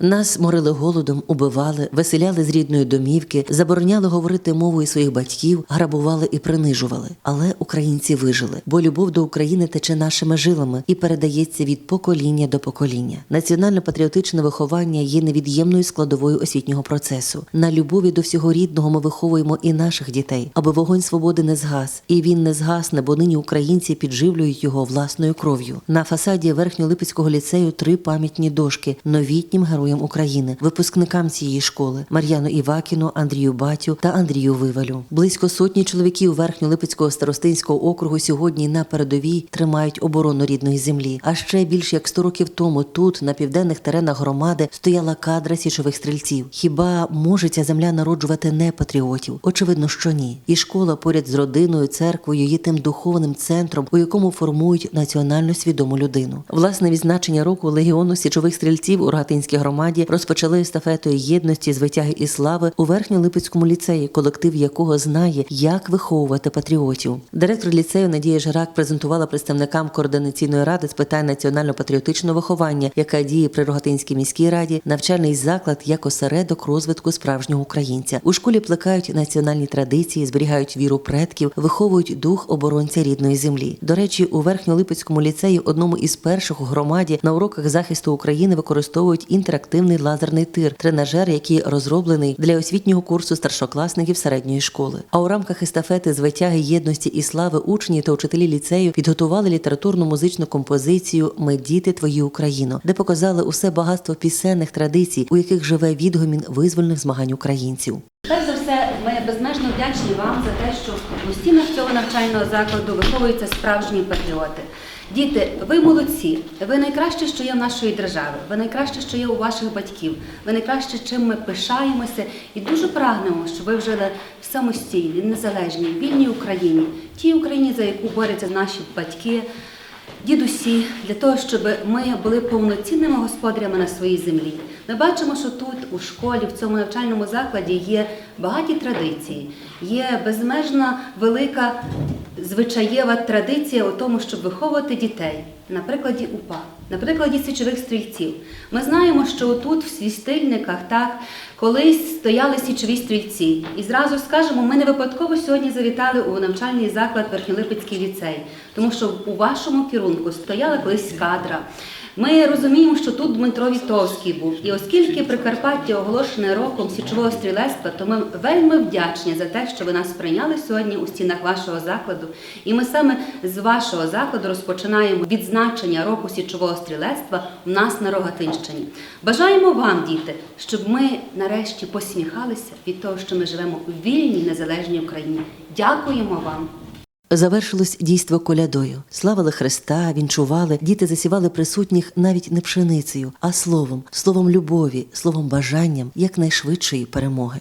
Нас морили голодом, убивали, виселяли з рідної домівки, забороняли говорити мовою своїх батьків, грабували і принижували. Але українці вижили, бо любов до України тече нашими жилами і передається від покоління до покоління. Національно-патріотичне виховання є невід'ємною складовою освітнього процесу. На любові до всього рідного ми виховуємо і наших дітей, аби вогонь свободи не згас, і він не згасне, бо нині українці підживлюють його власною кров'ю. На фасаді верхньолипецького ліцею три пам'ятні дошки новітнім героям України, випускникам цієї школи Мар'яну Івакіну, Андрію Батю та Андрію Вивалю. Близько сотні чоловіків верхньолипецького старостинського округу сьогодні на передовій тримають оборону рідної землі. А ще більш як 100 років тому тут, на південних теренах громади, стояла кадра січових стрільців. Хіба може ця земля народжувати не патріотів? Очевидно, що ні. І школа поряд з родиною, церквою є тим духовним центром, у якому формують національно свідому людину. Власне відзначення року легіону січових стрільців у Рогатинській громаді розпочали естафетою єдності з витяги і слави у верхньолипецькому ліцеї, колектив якого знає, як виховувати патріотів. Директор ліцею Надія Жирак презентувала представникам координаційної ради з питань національно-патріотичного виховання, яка діє при Рогатинській міській раді, навчальний заклад як осередок розвитку справжнього українця. У школі плекають національні традиції, зберігають віру предків, виховують дух оборонця рідної землі. До речі, у верхньолипецькому ліцеї, одному із перших громаді, на уроках захисту України використовують інтерактивний лазерний тир, тренажер, який розроблений для освітнього курсу старшокласників середньої школи. А у рамках естафети з витяги єдності і слави учні та учителі ліцею підготували літературну музичну композицію Ми діти твої Україно, де показали усе багатство пісенних традицій, у яких живе відгомін визвольних змагань українців. Перш за все, ми безмежно вдячні вам за те, що у стінах цього навчального закладу виховуються справжні патріоти. Діти, ви молодці, ви найкраще, що є в нашої держави, ви найкраще, що є у ваших батьків, ви найкраще, чим ми пишаємося. І дуже прагнемо, щоб ви жили в самостійній, незалежній, вільній Україні, тій Україні, за яку борються наші батьки, дідусі, для того, щоб ми були повноцінними господарями на своїй землі. Ми бачимо, що тут, у школі, в цьому навчальному закладі є багаті традиції, є безмежна велика звичаєва традиція у тому, щоб виховувати дітей на прикладі УПА, на прикладі січових стрільців. Ми знаємо, що тут, в свістильниках, так, колись стояли січові стрільці. І зразу скажемо, ми не випадково сьогодні завітали у навчальний заклад Верхньолипецький ліцей, тому що у вашому керунку стояла колись кадра. Ми розуміємо, що тут Дмитро Вітовський був, і оскільки Прикарпаття оголошене роком січового стрілецтва, то ми вельми вдячні за те, що ви нас прийняли сьогодні у стінах вашого закладу. І ми саме з вашого закладу розпочинаємо відзначення року січового стрілецтва у нас на Рогатинщині. Бажаємо вам, діти, щоб ми нарешті посміхалися від того, що ми живемо у вільній незалежній Україні. Дякуємо вам. Завершилось дійство колядою. Славили Христа, вінчували, діти засівали присутніх навіть не пшеницею, а словом, словом любові, словом бажанням якнайшвидшої перемоги.